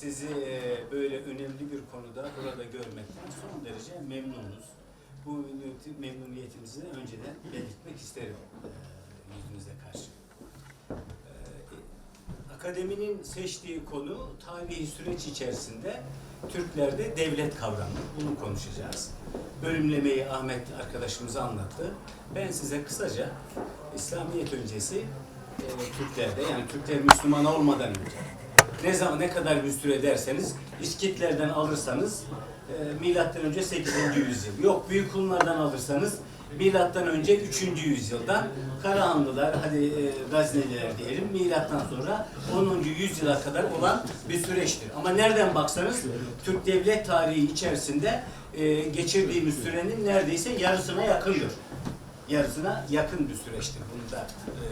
sizi e, böyle önemli bir konuda burada görmekten son derece memnunuz. Bu memnuniyeti- memnuniyetimizi önceden belirtmek isterim e, yüzünüze karşı. E, Akademinin seçtiği konu tarihi süreç içerisinde Türklerde devlet kavramı. Bunu konuşacağız. Bölümlemeyi Ahmet arkadaşımız anlattı. Ben size kısaca İslamiyet öncesi e, Türklerde yani Türkler Müslüman olmadan önce ne zaman ne kadar bir süre derseniz İskitlerden alırsanız e, milattan önce 8. yüzyıl. Yok büyük Hunlardan alırsanız milattan önce 3. yüzyıldan Karahanlılar hadi e, Gazneliler diyelim milattan sonra 10. yüzyıla kadar olan bir süreçtir. Ama nereden baksanız Türk devlet tarihi içerisinde e, geçirdiğimiz sürenin neredeyse yarısına yakındır. Yarısına yakın bir süreçtir. Bunu da e,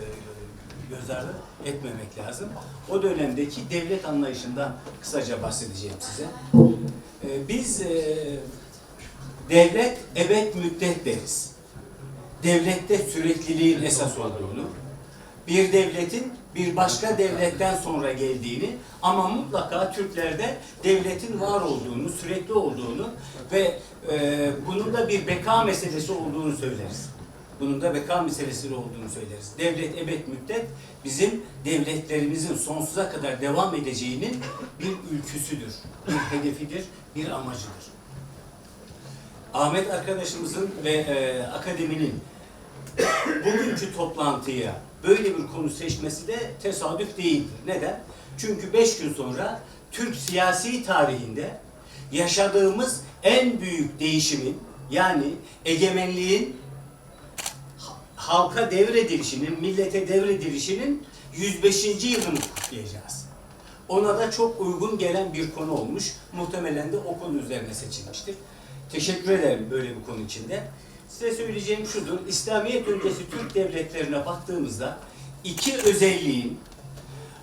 göz ardı etmemek lazım. O dönemdeki devlet anlayışından kısaca bahsedeceğim size. E, biz e, devlet ebed müddet deriz. Devlette sürekliliğin esas olduğunu, bir devletin bir başka devletten sonra geldiğini ama mutlaka Türklerde devletin var olduğunu, sürekli olduğunu ve e, bunun da bir beka meselesi olduğunu söyleriz. Bunun da beka meselesi olduğunu söyleriz. Devlet ebed müddet bizim devletlerimizin sonsuza kadar devam edeceğinin bir ülküsüdür, bir hedefidir, bir amacıdır. Ahmet arkadaşımızın ve e, akademinin bugünkü toplantıya böyle bir konu seçmesi de tesadüf değildir. Neden? Çünkü beş gün sonra Türk siyasi tarihinde yaşadığımız en büyük değişimin yani egemenliğin halka devredilişinin, millete devredilişinin 105. yılını kutlayacağız. Ona da çok uygun gelen bir konu olmuş. Muhtemelen de o konu üzerine seçilmiştir. Teşekkür ederim böyle bir konu içinde. Size söyleyeceğim şudur. İslamiyet öncesi Türk devletlerine baktığımızda iki özelliğin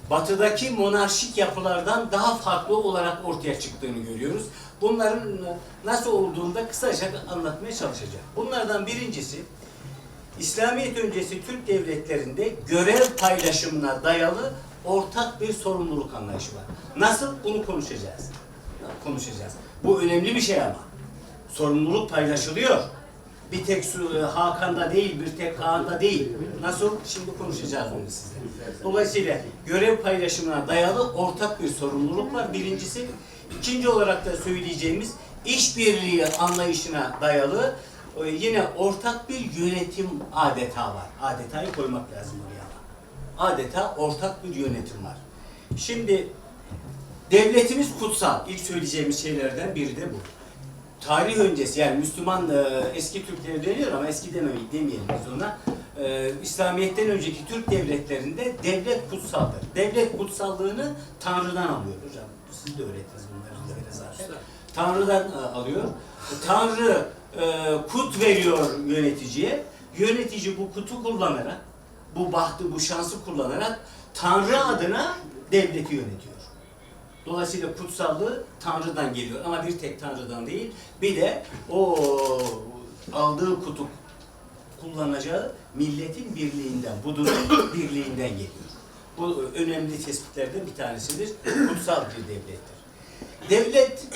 batıdaki monarşik yapılardan daha farklı olarak ortaya çıktığını görüyoruz. Bunların nasıl olduğunu da kısaca anlatmaya çalışacağım. Bunlardan birincisi İslamiyet öncesi Türk devletlerinde görev paylaşımına dayalı ortak bir sorumluluk anlayışı var. Nasıl? Bunu konuşacağız. Konuşacağız. Bu önemli bir şey ama. Sorumluluk paylaşılıyor. Bir tek Su- Hakan'da değil, bir tek Kaan'da değil. Nasıl? Şimdi konuşacağız onu sizle. Dolayısıyla görev paylaşımına dayalı ortak bir sorumluluk var. Birincisi. ikinci olarak da söyleyeceğimiz işbirliği anlayışına dayalı e, yine ortak bir yönetim adeta var. Adetayı koymak lazım oraya ama. Adeta ortak bir yönetim var. Şimdi devletimiz kutsal. İlk söyleyeceğimiz şeylerden biri de bu. Tarih öncesi yani Müslüman e, eski Türkleri deniyor ama eski dememeyi demeyelim biz ona. E, İslamiyet'ten önceki Türk devletlerinde devlet kutsaldır. Devlet kutsallığını Tanrı'dan alıyor hocam. Siz de öğrettiniz bunları. Tanrı'dan e, alıyor. Tanrı kut veriyor yöneticiye. Yönetici bu kutu kullanarak, bu bahtı, bu şansı kullanarak Tanrı adına devleti yönetiyor. Dolayısıyla kutsallığı Tanrı'dan geliyor ama bir tek Tanrı'dan değil. Bir de o aldığı kutu kullanacağı milletin birliğinden, budunun birliğinden geliyor. Bu önemli tespitlerden bir tanesidir. Kutsal bir devlettir. Devlet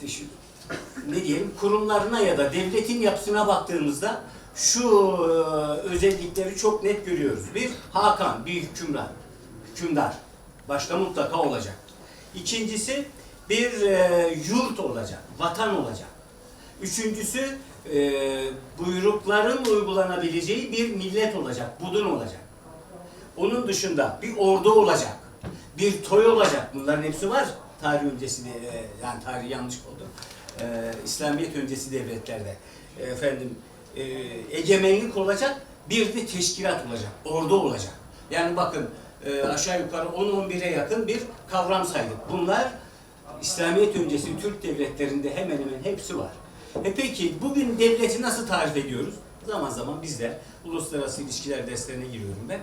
ne diyelim kurumlarına ya da devletin yapısına baktığımızda şu e, özellikleri çok net görüyoruz. Bir, Hakan, bir hükümdar. Hükümdar. Başta mutlaka olacak. İkincisi, bir e, yurt olacak, vatan olacak. Üçüncüsü, e, buyrukların uygulanabileceği bir millet olacak, budun olacak. Onun dışında bir ordu olacak, bir toy olacak. Bunların hepsi var tarih öncesi de, yani tarih yanlış oldu. E, İslamiyet öncesi devletlerde E, efendim e, egemenlik olacak, bir de teşkilat olacak, ordu olacak. Yani bakın e, aşağı yukarı 10-11'e yakın bir kavram saydık. Bunlar İslamiyet öncesi Türk devletlerinde hemen hemen hepsi var. E peki bugün devleti nasıl tarif ediyoruz? Zaman zaman bizler uluslararası ilişkiler derslerine giriyorum ben.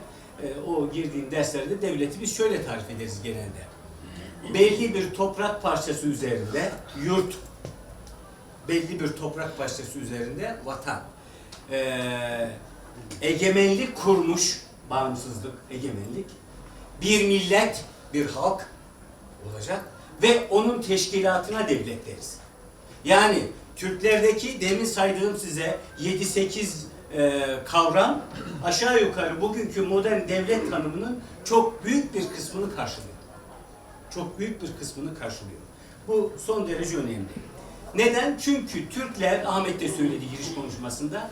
E, o girdiğim derslerde devleti biz şöyle tarif ederiz genelde. Belli bir toprak parçası üzerinde yurt, belli bir toprak parçası üzerinde vatan. E, egemenlik kurmuş, bağımsızlık, egemenlik. Bir millet, bir halk olacak ve onun teşkilatına devlet deriz. Yani Türklerdeki demin saydığım size 7-8 e, kavram aşağı yukarı bugünkü modern devlet tanımının çok büyük bir kısmını karşılıyor. Çok büyük bir kısmını karşılıyor. Bu son derece önemli. Neden? Çünkü Türkler, Ahmet de söyledi giriş konuşmasında,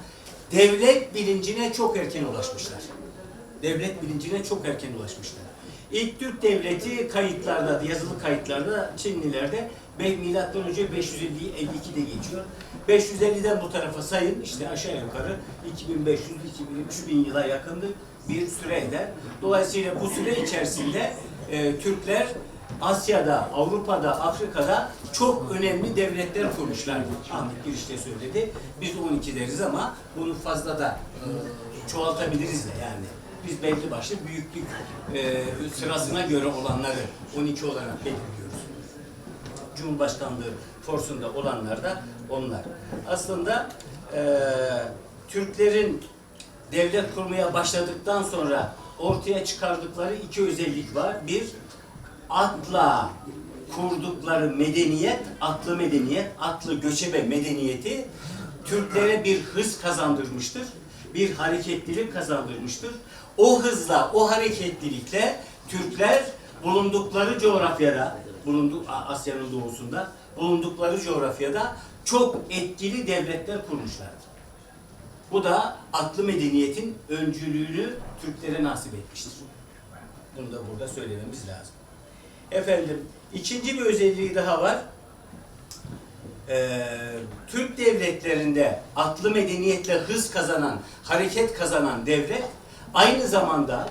devlet bilincine çok erken ulaşmışlar. Devlet bilincine çok erken ulaşmışlar. İlk Türk devleti kayıtlarda, yazılı kayıtlarda, Çinlilerde milattan önce 550-52'de geçiyor. 550'den bu tarafa sayın işte aşağı yukarı 2500 3000 yıla yakındır bir süre. Dolayısıyla bu süre içerisinde e, Türkler Asya'da, Avrupa'da, Afrika'da çok önemli devletler kurmuşlar. Ahmet girişte söyledi. Biz 12 deriz ama bunu fazla da e, çoğaltabiliriz de yani. Biz belli başlı büyüklük e, sırasına göre olanları 12 olarak belirliyoruz. Cumhurbaşkanlığı forsunda olanlar da onlar. Aslında e, Türklerin devlet kurmaya başladıktan sonra ortaya çıkardıkları iki özellik var. Bir, atla kurdukları medeniyet, atlı medeniyet, atlı göçebe medeniyeti Türklere bir hız kazandırmıştır. Bir hareketlilik kazandırmıştır. O hızla, o hareketlilikle Türkler bulundukları coğrafyada, bulundu Asya'nın doğusunda, bulundukları coğrafyada çok etkili devletler kurmuşlardır. Bu da atlı medeniyetin öncülüğünü Türklere nasip etmiştir. Bunu da burada söylememiz lazım. Efendim, ikinci bir özelliği daha var. Ee, Türk devletlerinde atlı medeniyetle hız kazanan, hareket kazanan devlet aynı zamanda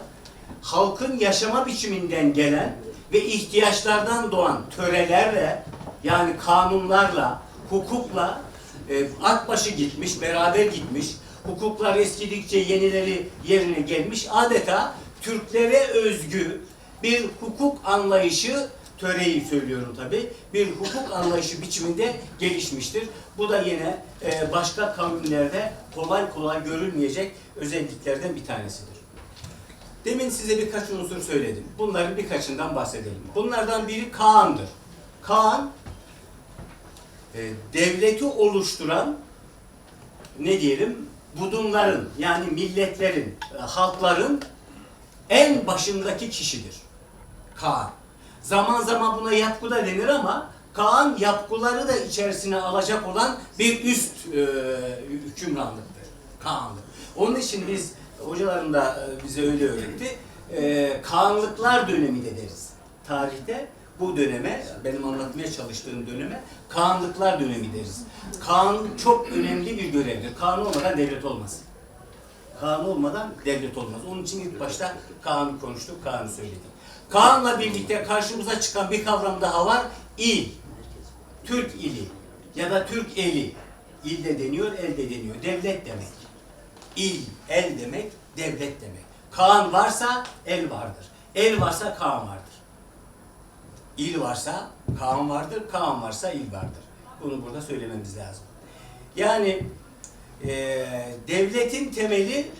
halkın yaşama biçiminden gelen ve ihtiyaçlardan doğan törelerle yani kanunlarla, hukukla e, at gitmiş, beraber gitmiş. Hukuklar eskidikçe yenileri yerine gelmiş. Adeta Türklere özgü bir hukuk anlayışı töreyi söylüyorum tabi bir hukuk anlayışı biçiminde gelişmiştir. Bu da yine e, başka kavimlerde kolay kolay görülmeyecek özelliklerden bir tanesidir. Demin size birkaç unsur söyledim. Bunların birkaçından bahsedelim. Bunlardan biri Kaan'dır. Kaan e, devleti oluşturan ne diyelim budunların yani milletlerin, e, halkların en başındaki kişidir. Kaan. Zaman zaman buna yapku da denir ama Kaan yapkuları da içerisine alacak olan bir üst e, hükümranlıktır. Kaanlık. Onun için biz hocalarım da e, bize öyle öğretti. E, Kaanlıklar dönemi de deriz. Tarihte bu döneme, benim anlatmaya çalıştığım döneme Kaanlıklar dönemi deriz. Kaan çok önemli bir görevdir. Kaan olmadan devlet olmaz. Kaan olmadan devlet olmaz. Onun için ilk başta Kaan'ı konuştuk, Kaan'ı söyledik. Kaan'la birlikte karşımıza çıkan bir kavram daha var. İl. Türk ili ya da Türk eli. İl de deniyor, el de deniyor. Devlet demek. İl, el demek, devlet demek. Kaan varsa el vardır. El varsa Kaan vardır. İl varsa Kaan vardır, Kaan varsa il vardır. Bunu burada söylememiz lazım. Yani e, devletin temeli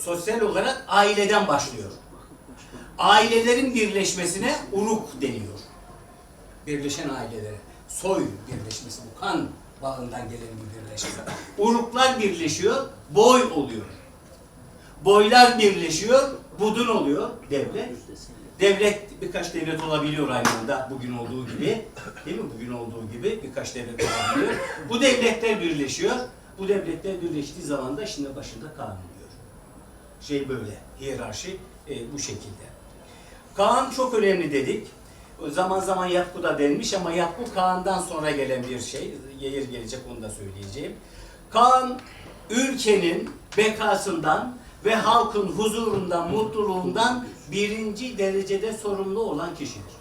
sosyal olarak aileden başlıyor. Ailelerin birleşmesine uruk deniyor. Birleşen ailelere. Soy birleşmesi bu kan bağından gelen bir birleşme. Uruklar birleşiyor, boy oluyor. Boylar birleşiyor, budun oluyor devlet. Devlet birkaç devlet olabiliyor aynı anda bugün olduğu gibi. Değil mi? Bugün olduğu gibi birkaç devlet olabiliyor. Bu devletler birleşiyor. Bu devletler birleştiği zaman da şimdi başında Kaan oluyor. Şey böyle, hiyerarşi e, bu şekilde. Kaan çok önemli dedik. Zaman zaman Yakku da denmiş ama Yakku Kaan'dan sonra gelen bir şey. Yer gelecek onu da söyleyeceğim. Kaan ülkenin bekasından ve halkın huzurundan, mutluluğundan birinci derecede sorumlu olan kişidir.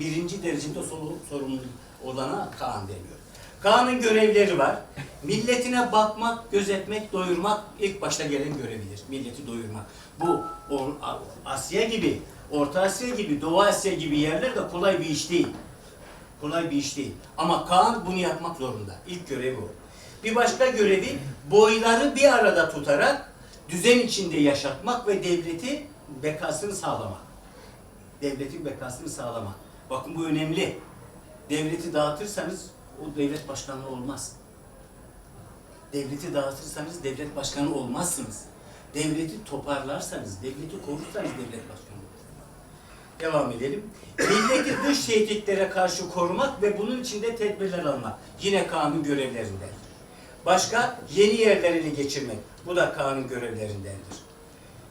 Birinci derecede sorumlu, olana Kaan deniyor. Kaan'ın görevleri var. Milletine bakmak, gözetmek, doyurmak ilk başta gelen görevidir. Milleti doyurmak. Bu Asya gibi, Orta Asya gibi, Doğu Asya gibi yerlerde kolay bir iş değil. Kolay bir iş değil. Ama Kaan bunu yapmak zorunda. İlk görevi o. Bir başka görevi boyları bir arada tutarak düzen içinde yaşatmak ve devleti bekasını sağlamak. Devletin bekasını sağlamak. Bakın bu önemli. Devleti dağıtırsanız o devlet başkanı olmaz. Devleti dağıtırsanız devlet başkanı olmazsınız. Devleti toparlarsanız, devleti korursanız devlet başkanı. Devam edelim. Milleti dış tehditlere karşı korumak ve bunun için de tedbirler almak. Yine kanun görevlerinden. Başka yeni yerler ele geçirmek. Bu da kanun görevlerindendir.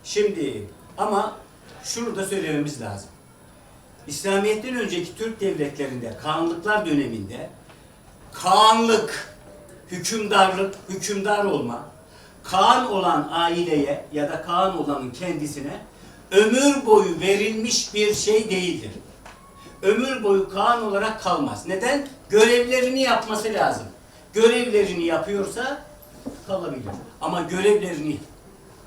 Şimdi ama şunu da söylememiz lazım. İslamiyet'ten önceki Türk devletlerinde, Kağanlıklar döneminde Kağanlık, hükümdarlık, hükümdar olma, Kaan olan aileye ya da Kaan olanın kendisine ömür boyu verilmiş bir şey değildir. Ömür boyu Kaan olarak kalmaz. Neden? Görevlerini yapması lazım. Görevlerini yapıyorsa kalabilir. Ama görevlerini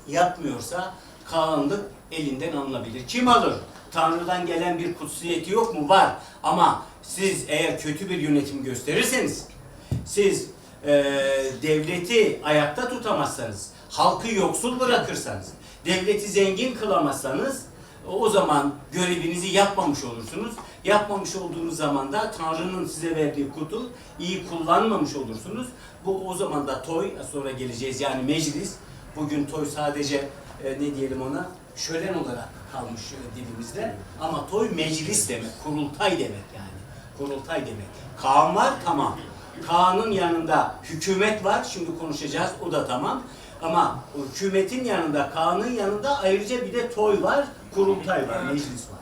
yapmıyorsa Kaanlık elinden alınabilir. Kim alır? Tanrı'dan gelen bir kutsiyeti yok mu? Var. Ama siz eğer kötü bir yönetim gösterirseniz, siz eee, devleti ayakta tutamazsanız, halkı yoksul bırakırsanız, devleti zengin kılamazsanız, o zaman görevinizi yapmamış olursunuz. Yapmamış olduğunuz zaman da Tanrı'nın size verdiği kutu iyi kullanmamış olursunuz. Bu o zaman da toy, sonra geleceğiz yani meclis. Bugün toy sadece e, ne diyelim ona şölen olarak kalmış e, dilimizde. Ama toy meclis demek, kurultay demek yani. Kurultay demek. Kaan var tamam. Kaan'ın yanında hükümet var. Şimdi konuşacağız. O da tamam. Ama hükümetin yanında, Kaan'ın yanında ayrıca bir de toy var, kurultay var, meclis var.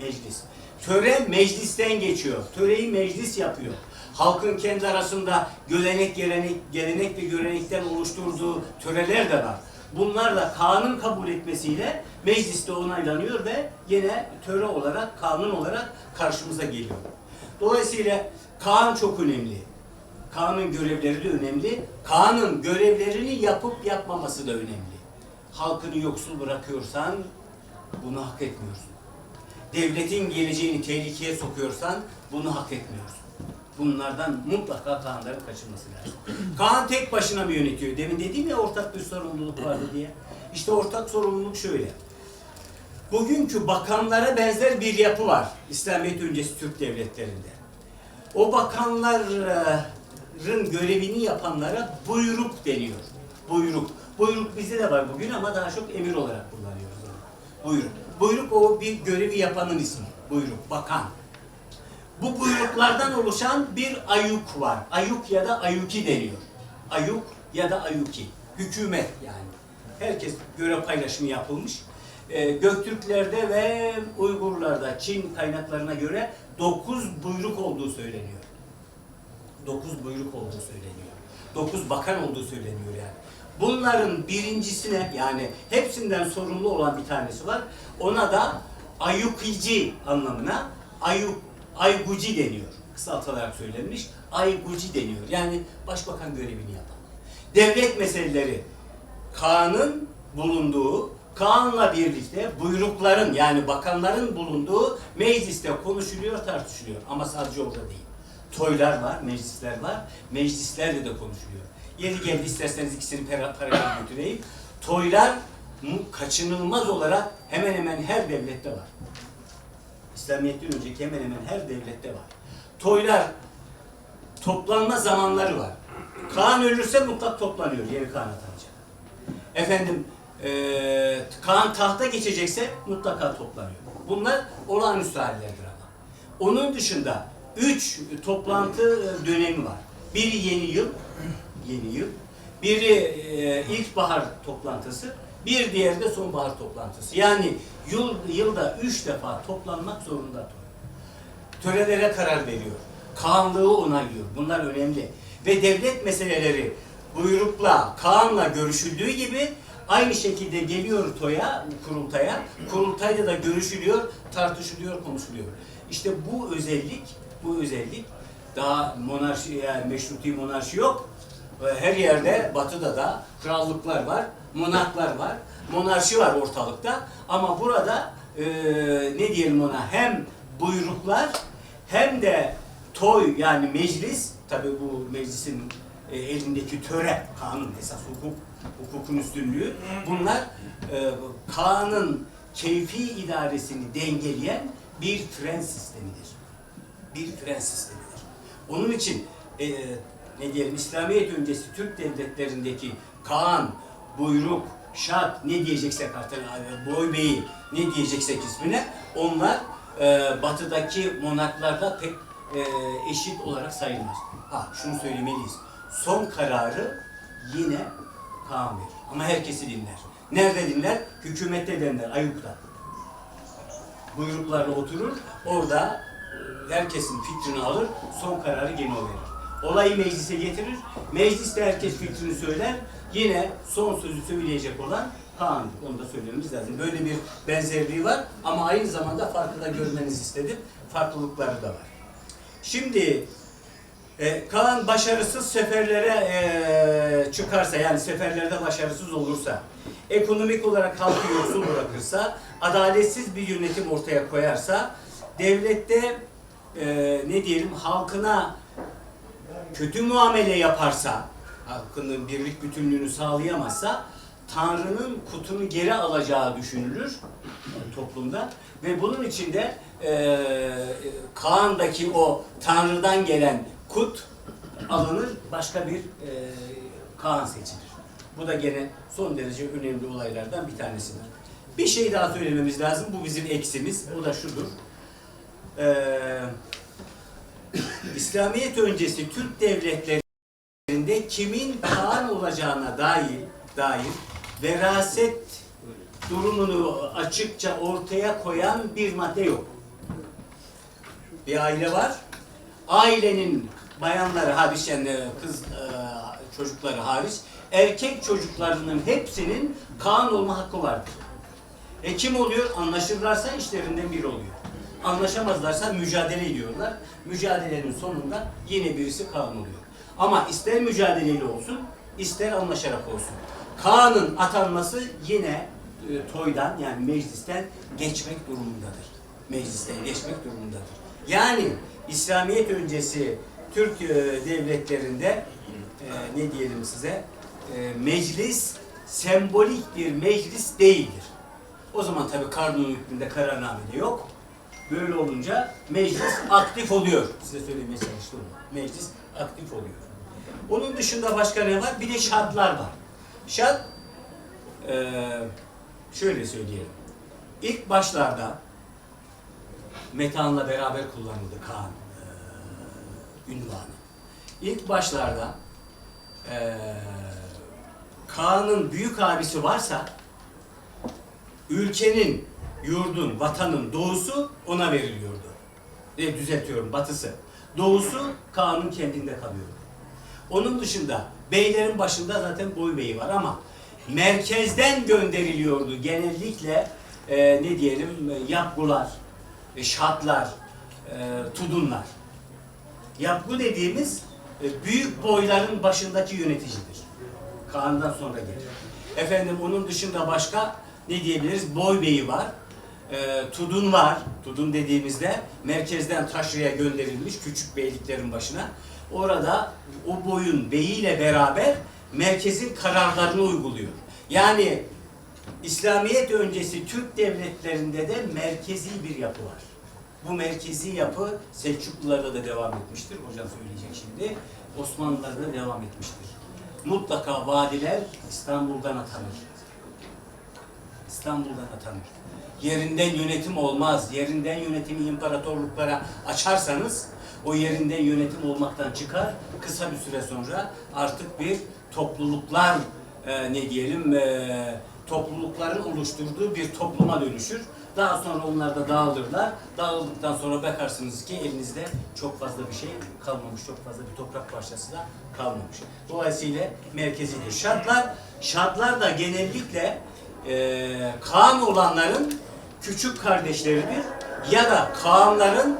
Meclis. Töre meclisten geçiyor. Töreyi meclis yapıyor. Halkın kendi arasında gelenek, gelenek, gelenek ve görenekten oluşturduğu töreler de var. Bunlar da kanun kabul etmesiyle mecliste onaylanıyor ve yine töre olarak, kanun olarak karşımıza geliyor. Dolayısıyla Kaan çok önemli. Kaan'ın görevleri de önemli. Kaan'ın görevlerini yapıp yapmaması da önemli. Halkını yoksul bırakıyorsan bunu hak etmiyorsun. Devletin geleceğini tehlikeye sokuyorsan bunu hak etmiyorsun. Bunlardan mutlaka Kaan'ların kaçınması lazım. Kaan tek başına mı yönetiyor? Demin dedim ya ortak bir sorumluluk vardı diye. İşte ortak sorumluluk şöyle. Bugünkü bakanlara benzer bir yapı var İslamiyet öncesi Türk devletlerinde. O bakanların görevini yapanlara buyruk deniyor. Buyruk. Buyruk bizde de var bugün ama daha çok emir olarak kullanıyoruz. Buyruk. Buyruk o bir görevi yapanın ismi. Buyruk, bakan. Bu buyruklardan oluşan bir ayuk var. Ayuk ya da ayuki deniyor. Ayuk ya da ayuki. Hükümet yani. Herkes görev paylaşımı yapılmış. Ee, Göktürklerde ve Uygurlarda Çin kaynaklarına göre 9 buyruk olduğu söyleniyor. 9 buyruk olduğu söyleniyor. 9 bakan olduğu söyleniyor yani. Bunların birincisine yani hepsinden sorumlu olan bir tanesi var. Ona da ayukici anlamına ayuk, ayguci deniyor. Kısaltılarak söylenmiş. Ayguci deniyor. Yani başbakan görevini yapan. Devlet meseleleri Kaan'ın bulunduğu, Kaan'la birlikte buyrukların yani bakanların bulunduğu mecliste konuşuluyor, tartışılıyor. Ama sadece orada değil. Toylar var, meclisler var. Meclislerde de konuşuluyor. Yeri geldi isterseniz ikisini para- paralel götüreyim. Toylar kaçınılmaz olarak hemen hemen her devlette var. İslamiyet'ten önceki hemen hemen her devlette var. Toylar toplanma zamanları var. Kaan ölürse mutlak toplanıyor yeni Kaan atanacak. Efendim eee Kaan tahta geçecekse mutlaka toplanıyor. Bunlar olağanüstü hallerdir ama. Onun dışında üç toplantı e, dönemi var. Biri yeni yıl, yeni yıl. Biri e, ilkbahar toplantısı, bir diğeri de sonbahar toplantısı. Yani yıl, yılda üç defa toplanmak zorunda. Törelere karar veriyor. Kaanlığı onaylıyor. Bunlar önemli. Ve devlet meseleleri buyrukla, Kaan'la görüşüldüğü gibi aynı şekilde geliyor toya, kurultaya. Kurultayda da görüşülüyor, tartışılıyor, konuşuluyor. İşte bu özellik, bu özellik daha monarşi, yani meşruti monarşi yok. Ee, Her yerde, batıda da krallıklar var, monarklar var, monarşi var ortalıkta. Ama burada e, ne diyelim ona hem buyruklar hem de toy yani meclis tabi bu meclisin e, elindeki töre kanun esas hukuk hukukun üstünlüğü bunlar e, kanun keyfi idaresini dengeleyen bir fren sistemidir. Bir fren sistemidir. Onun için e, ne diyelim İslamiyet öncesi Türk devletlerindeki Kaan, buyruk, şat ne diyeceksek artık e, boy beyi ne diyeceksek ismine onlar e, batıdaki monarklarda pek e, eşit olarak sayılmaz. Ha şunu söylemeliyiz. Son kararı yine Kaan verir. Ama herkesi dinler. Nerede dinler? Hükümette dinler, Ayuk'ta. Buyruklarla oturur, orada e, herkesin fikrini alır, son kararı gene o verir. Olayı meclise getirir, mecliste herkes fikrini söyler, yine son sözü söyleyecek olan Kaan'dır. Onu da söylememiz lazım. Böyle bir benzerliği var ama aynı zamanda farkı da görmenizi istedim. Farklılıkları da var. Şimdi e, Kaan başarısız seferlere e, çıkarsa yani seferlerde başarısız olursa, ekonomik olarak halkı yoksul bırakırsa, adaletsiz bir yönetim ortaya koyarsa, devlette e, ne diyelim halkına kötü muamele yaparsa, halkının birlik bütünlüğünü sağlayamazsa, Tanrı'nın kutunu geri alacağı düşünülür toplumda ve bunun için de e, Kaan'daki o Tanrı'dan gelen kut alınır, başka bir e, Kaan seçilir. Bu da gene son derece önemli olaylardan bir tanesidir. Bir şey daha söylememiz lazım, bu bizim eksimiz, o da şudur. Ee, İslamiyet öncesi Türk devletlerinde kimin Kaan olacağına dair, dair veraset durumunu açıkça ortaya koyan bir madde yok. Bir aile var. Ailenin bayanları hariç yani kız e, çocukları hariç erkek çocuklarının hepsinin Kaan olma hakkı vardır. E kim oluyor? Anlaşırlarsa işlerinden biri oluyor. Anlaşamazlarsa mücadele ediyorlar. Mücadelenin sonunda yine birisi Kaan oluyor. Ama ister mücadeleyle olsun, ister anlaşarak olsun. Kaan'ın atanması yine e, toydan yani meclisten geçmek durumundadır. Meclisten geçmek durumundadır. Yani İslamiyet öncesi Türk e, devletlerinde e, ne diyelim size e, meclis sembolik bir meclis değildir. O zaman tabii kanun hükmünde kararnamede yok. Böyle olunca meclis aktif oluyor. Size söylemeye çalıştım. Meclis aktif oluyor. Onun dışında başka ne var? Bir de şartlar var. Şart eee, şöyle söyleyelim. İlk başlarda Metehan'la beraber kullanıldı Kaan eee ünvanı. İlk başlarda eee Kaan'ın büyük abisi varsa ülkenin, yurdun, vatanın doğusu ona veriliyordu. E, düzeltiyorum, batısı. Doğusu Kaan'ın kendinde kalıyordu. Onun dışında beylerin başında zaten boy beyi var ama merkezden gönderiliyordu genellikle e, ne diyelim e, yapgular, e, şatlar, e, tudunlar. Yapgu dediğimiz e, büyük boyların başındaki yöneticidir. Kaan'dan sonra gelir. Efendim onun dışında başka ne diyebiliriz? Boy beyi var. E, tudun var. Tudun dediğimizde merkezden taşraya gönderilmiş küçük beyliklerin başına. Orada o boyun beyiyle beraber merkezin kararlarını uyguluyor. Yani İslamiyet öncesi Türk devletlerinde de merkezi bir yapı var. Bu merkezi yapı Selçuklularda da devam etmiştir. Hocam söyleyecek şimdi. Osmanlılarda da devam etmiştir. Mutlaka vadiler İstanbul'dan atanır. İstanbul'dan atanır. Yerinden yönetim olmaz. Yerinden yönetimi imparatorluklara açarsanız o yerinden yönetim olmaktan çıkar. Kısa bir süre sonra artık bir topluluklar e, ne diyelim e, toplulukların oluşturduğu bir topluma dönüşür. Daha sonra onlar da dağılırlar. Dağıldıktan sonra bakarsınız ki elinizde çok fazla bir şey kalmamış. Çok fazla bir toprak parçası da kalmamış. Dolayısıyla merkezidir. Şartlar, şartlar da genellikle e, Kaan olanların küçük kardeşleridir. Ya da Kaanların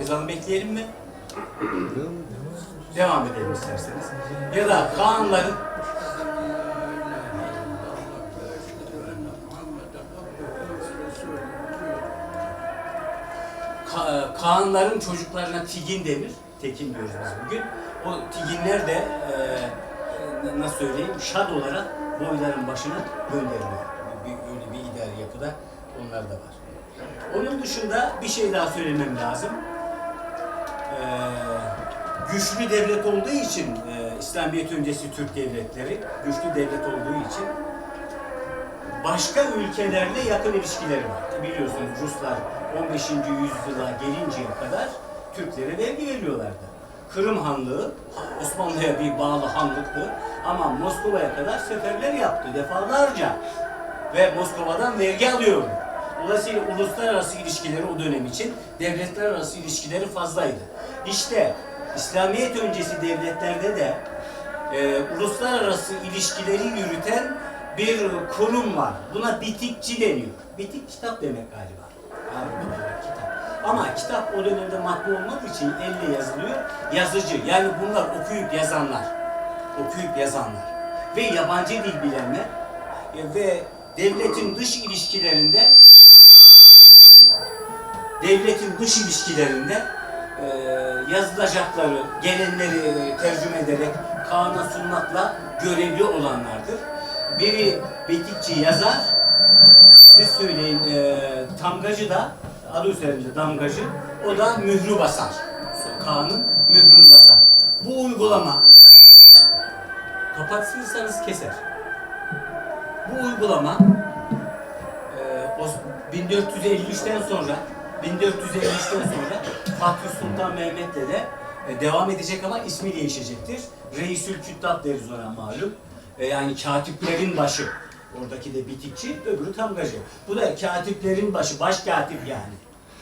ezanı bekleyelim mi? Devam edelim isterseniz. Ya da Kaanların Ka- Kaanların çocuklarına tigin denir. Tekin diyoruz biz bugün. O tiginler de e, e, nasıl söyleyeyim şad olarak boyların başına gönderiliyor. Bir, öyle bir idari yapıda onlar da var. Onun dışında bir şey daha söylemem lazım. e, güçlü devlet olduğu için e, İslamiyet öncesi Türk devletleri güçlü devlet olduğu için başka ülkelerle yakın ilişkileri var. Biliyorsunuz Ruslar 15. yüzyıla gelinceye kadar Türklere vergi veriyorlardı. Kırım Hanlığı Osmanlı'ya bir bağlı hanlıktı ama Moskova'ya kadar seferler yaptı defalarca ve Moskova'dan vergi alıyordu. Dolayısıyla uluslararası ilişkileri o dönem için devletler arası ilişkileri fazlaydı. İşte İslamiyet öncesi devletlerde de e, uluslararası ilişkileri yürüten bir kurum var. Buna bitikçi deniyor. Bitik kitap demek galiba. Olarak kitap. Ama kitap o dönemde matbu olmadığı için elle yazılıyor. Yazıcı. Yani bunlar okuyup yazanlar. Okuyup yazanlar. Ve yabancı dil bilenler. E, ve devletin dış ilişkilerinde devletin dış ilişkilerinde e, yazılacakları, gelenleri e, tercüme ederek Kaan'a sunmakla görevli olanlardır. Biri betikçi yazar, siz söyleyin e, tamgacı da adı üzerinde damgacı, o da mührü basar. Kaan'ın mührünü basar. Bu uygulama kapatırsanız keser. Bu uygulama 1453'ten sonra 1453'ten sonra Fatih Sultan Mehmet'le de e, devam edecek ama ismi değişecektir. Reisül Küttab deriz ona malum. E, yani katiplerin başı. Oradaki de bitikçi, öbürü tamgacı. Bu da katiplerin başı, baş katip yani.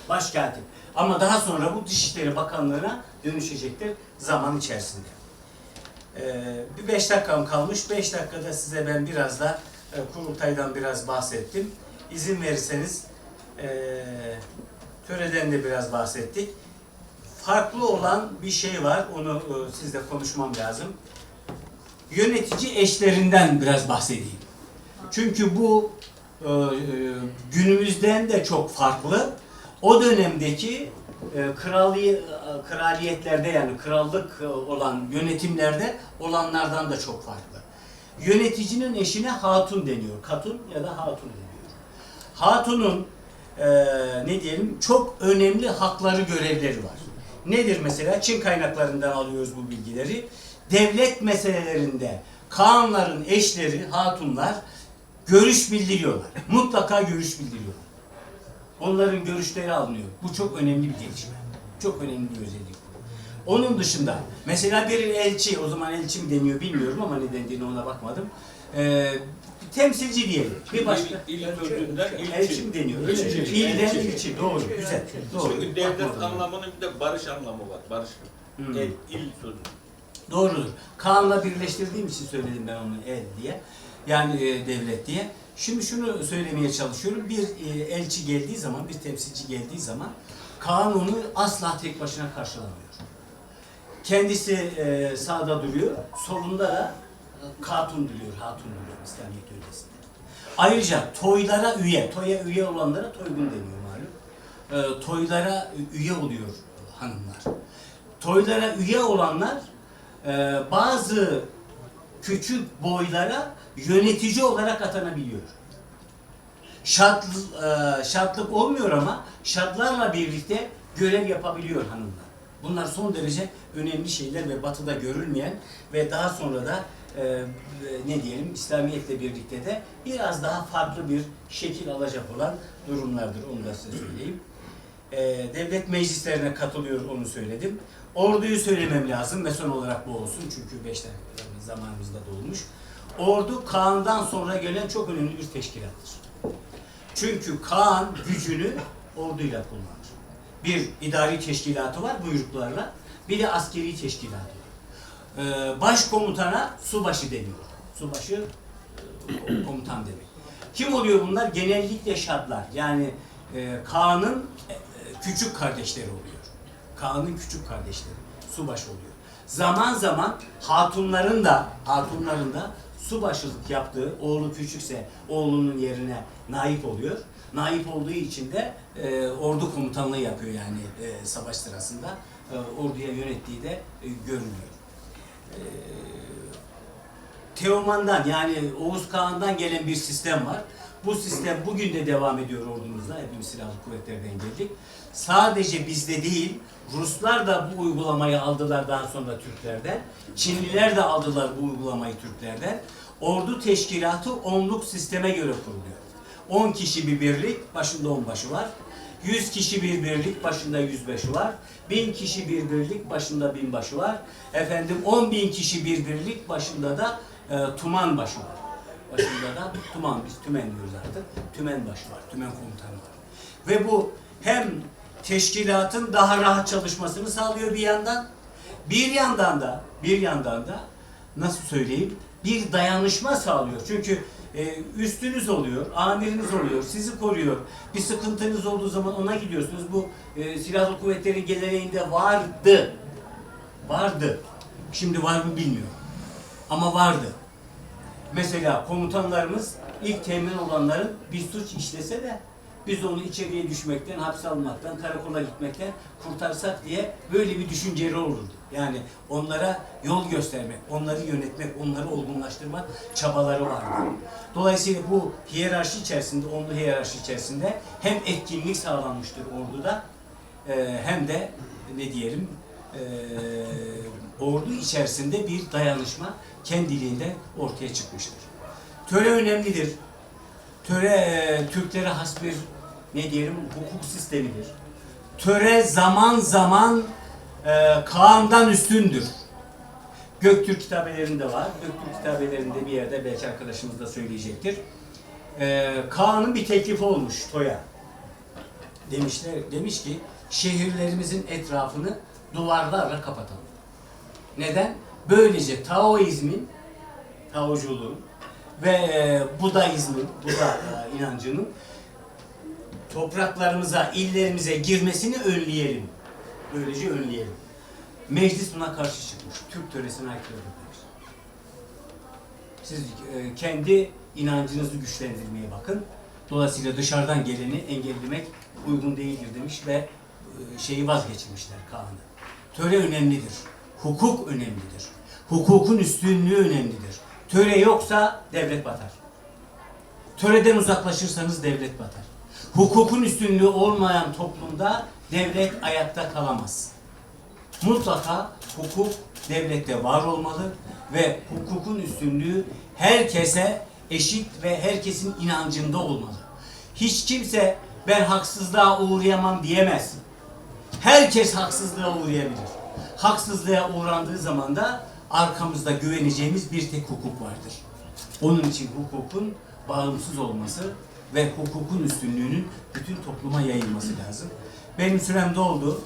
Baş katip. Ama daha sonra bu Dışişleri Bakanlığı'na dönüşecektir zaman içerisinde. Ee, bir beş dakikam kalmış. Beş dakikada size ben biraz da e, kurultaydan biraz bahsettim. İzin verirseniz e, töreden de biraz bahsettik. Farklı olan bir şey var. Onu e, sizle konuşmam lazım. Yönetici eşlerinden biraz bahsedeyim. Çünkü bu e, e, günümüzden de çok farklı. O dönemdeki e, krali, e, kraliyetlerde yani krallık e, olan yönetimlerde olanlardan da çok farklı. Yöneticinin eşine hatun deniyor. Katun ya da hatun deniyor. Hatunun e, ne diyelim çok önemli hakları, görevleri var. Nedir mesela? Çin kaynaklarından alıyoruz bu bilgileri. Devlet meselelerinde Kaanların eşleri, hatunlar görüş bildiriyorlar. Mutlaka görüş bildiriyorlar. Onların görüşleri alınıyor. Bu çok önemli bir gelişme. Çok önemli bir özellik. Onun dışında mesela bir elçi, o zaman elçi mi deniyor bilmiyorum ama ne dendiğine ona bakmadım. Ee, temsilci diyelim. Bir başka. İl- il sözünden ilçi. Elçi mi deniyor? Öyle mi? İlçi. İlden ilçi. Doğru. Güzel. Doğru. Çünkü devlet anlamının bir de barış anlamı var. Barış. Hmm. El, il sözü. Doğrudur. Kaan'la birleştirdiğim için söyledim ben onu el diye. Yani e, devlet diye. Şimdi şunu söylemeye çalışıyorum. Bir e, elçi geldiği zaman, bir temsilci geldiği zaman Kaan onu asla tek başına karşılamıyor. Kendisi e, sağda duruyor, solunda da katun duruyor, hatun duruyor İslamiyet. Ayrıca toylara üye, toya üye olanlara toygun deniyor malum. E, toylara üye oluyor hanımlar. Toylara üye olanlar e, bazı küçük boylara yönetici olarak atanabiliyor. Şart, e, şartlık olmuyor ama şartlarla birlikte görev yapabiliyor hanımlar. Bunlar son derece önemli şeyler ve batıda görülmeyen ve daha sonra da e, ne diyelim İslamiyetle birlikte de biraz daha farklı bir şekil alacak olan durumlardır. Onu da size söyleyeyim. E, devlet meclislerine katılıyor onu söyledim. Orduyu söylemem lazım ve son olarak bu olsun çünkü beş dakika zamanımızda dolmuş. Ordu Kaan'dan sonra gelen çok önemli bir teşkilattır. Çünkü Kaan gücünü orduyla kullanır. Bir idari teşkilatı var buyruklarla, bir de askeri teşkilatı Ee, başkomutana subaşı deniyor. Subaşı e, komutan demek. Kim oluyor bunlar? Genellikle şartlar. Yani e, Kaan'ın e, küçük kardeşleri oluyor. Kaan'ın küçük kardeşleri. Subaşı oluyor. Zaman zaman hatunların da hatunların da subaşılık yaptığı, oğlu küçükse oğlunun yerine naip oluyor. Naip olduğu için de e, ordu komutanlığı yapıyor yani e, savaş sırasında. E, orduya yönettiği de e, görülüyor. E, Teoman'dan yani Oğuz Kağan'dan gelen bir sistem var. Bu sistem bugün de devam ediyor ordumuzda. Hepimiz silahlı kuvvetlerden geldik. Sadece bizde değil, Ruslar da bu uygulamayı aldılar daha sonra Türklerden. Çinliler de aldılar bu uygulamayı Türklerden. Ordu teşkilatı onluk sisteme göre kuruluyor. 10 kişi bir birlik, başında onbaşı var. 100 kişi bir birlik, başında yüzbaşı var. 1000 kişi bir birlik, başında binbaşı var. Efendim 10 bin kişi bir birlik, başında da e, tuman başı var. Başında da tuman, biz tümen diyoruz artık. Tümen başı var, tümen komutanı var. Ve bu hem teşkilatın daha rahat çalışmasını sağlıyor bir yandan. Bir yandan da, bir yandan da nasıl söyleyeyim bir dayanışma sağlıyor. Çünkü e, üstünüz oluyor, amiriniz oluyor, sizi koruyor. Bir sıkıntınız olduğu zaman ona gidiyorsunuz. Bu e, silahlı kuvvetlerin geleneğinde vardı. Vardı. Şimdi var mı bilmiyorum. Ama vardı. Mesela komutanlarımız ilk temin olanların bir suç işlese de biz onu içeriye düşmekten, hapse almaktan, karakola gitmekten kurtarsak diye böyle bir düşünceleri olurdu. Yani onlara yol göstermek, onları yönetmek, onları olgunlaştırmak çabaları vardı. Dolayısıyla bu hiyerarşi içerisinde, onlu hiyerarşi içerisinde hem etkinlik sağlanmıştır orduda e, hem de ne diyelim e, ordu içerisinde bir dayanışma kendiliğinde ortaya çıkmıştır. Töre önemlidir. Töre e, Türklere has bir ne diyelim hukuk sistemidir. Töre zaman zaman e, Kaan'dan üstündür. Göktürk kitabelerinde var. Göktürk kitabelerinde bir yerde belki arkadaşımız da söyleyecektir. E, Kaan'ın bir teklifi olmuş Toya. Demişler, demiş ki şehirlerimizin etrafını duvarlarla kapatalım. Neden? Böylece Taoizmin, Taoculuğun ve e, Budaizmin, Buda e, inancının topraklarımıza, illerimize girmesini önleyelim. Böylece önleyelim. Meclis buna karşı çıkmış. Türk töresine aykırı demiş. Siz e, kendi inancınızı güçlendirmeye bakın. Dolayısıyla dışarıdan geleni engellemek uygun değildir demiş ve e, şeyi vazgeçirmişler Kaan'ı. Töre önemlidir. Hukuk önemlidir. Hukukun üstünlüğü önemlidir. Töre yoksa devlet batar. Töreden uzaklaşırsanız devlet batar. Hukukun üstünlüğü olmayan toplumda devlet ayakta kalamaz. Mutlaka hukuk devlette var olmalı ve hukukun üstünlüğü herkese eşit ve herkesin inancında olmalı. Hiç kimse ben haksızlığa uğrayamam diyemez. Herkes haksızlığa uğrayabilir. Haksızlığa uğrandığı zaman da arkamızda güveneceğimiz bir tek hukuk vardır. Onun için hukukun bağımsız olması ve hukukun üstünlüğünün bütün topluma yayılması lazım. Benim sürem doldu.